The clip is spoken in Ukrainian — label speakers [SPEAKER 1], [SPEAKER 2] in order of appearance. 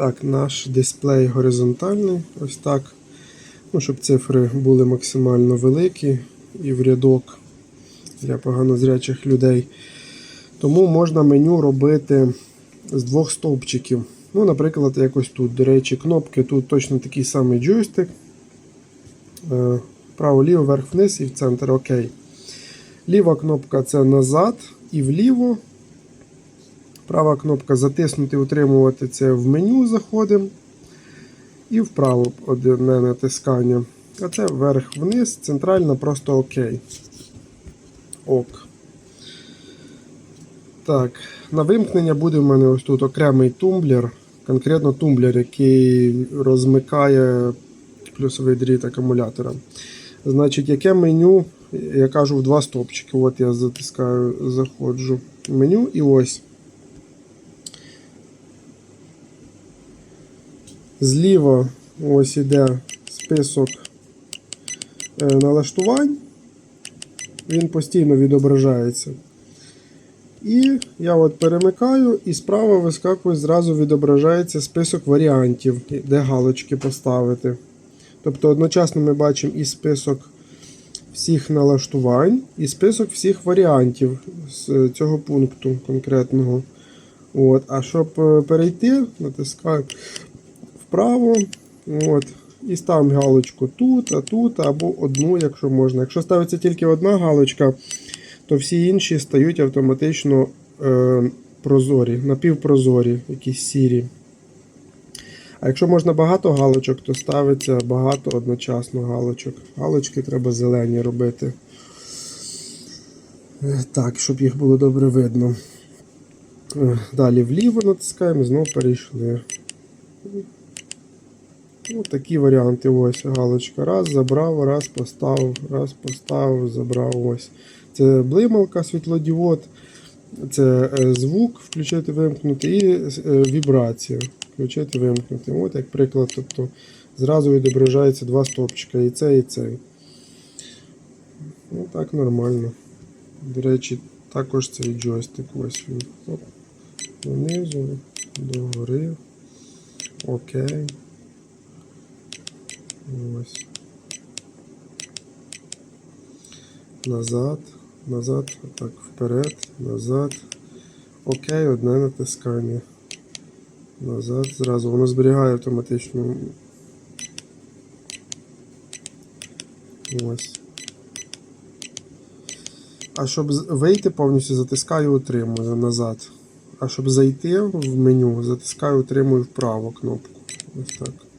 [SPEAKER 1] Так, наш дисплей горизонтальний. Ось так. Ну, щоб цифри були максимально великі і в рядок для поганозрячих людей. Тому можна меню робити з двох стовпчиків. Ну, наприклад, якось тут. До речі, кнопки тут точно такий самий джойстик. Е, Право-ліво, вверх-вниз і в центр ОК. Ліва кнопка це назад і вліво. Права кнопка затиснути, утримувати це в меню заходимо. І вправо одне натискання. А це вверх-вниз, центральна просто ОК. Ок. Так, на вимкнення буде в мене ось тут окремий тумблер. Конкретно тумблер, який розмикає плюсовий дріт акумулятора. Значить, яке меню, я кажу в два стопчики. От я затискаю, заходжу в меню і ось. Зліва ось іде список е, налаштувань. Він постійно відображається. І я от перемикаю, і справа вискакує, зразу відображається список варіантів, де галочки поставити. Тобто одночасно ми бачимо і список всіх налаштувань, і список всіх варіантів з цього пункту конкретного. От. А щоб е, перейти, натискаю вправо. От. І ставимо галочку тут, а тут, або одну, якщо можна. Якщо ставиться тільки одна галочка, то всі інші стають автоматично е, прозорі, напівпрозорі, якісь сірі. А якщо можна багато галочок, то ставиться багато одночасно галочок. Галочки треба зелені робити. Е, Так, щоб їх було добре видно. Е, Далі вліво натискаємо, знову перейшли. Ну, такі варіанти. Ось галочка. Раз, забрав, раз поставив, раз поставив, забрав. Ось. Це блималка, світлодіод, це е, звук включити, вимкнути і е, вібрація. Включити, вимкнути. От як приклад. Тобто зразу відображається два стопчика. І цей, і цей. Ну так нормально. До речі, також цей джойстик. Ось він. Донизу, догори. Окей. Ось. Назад, назад, так, вперед, назад. Окей, одне натискання. Назад, зразу. Воно зберігає автоматично. Ось. А щоб вийти повністю, затискаю утримую назад. А щоб зайти в меню, затискаю утримую вправо кнопку. Ось так.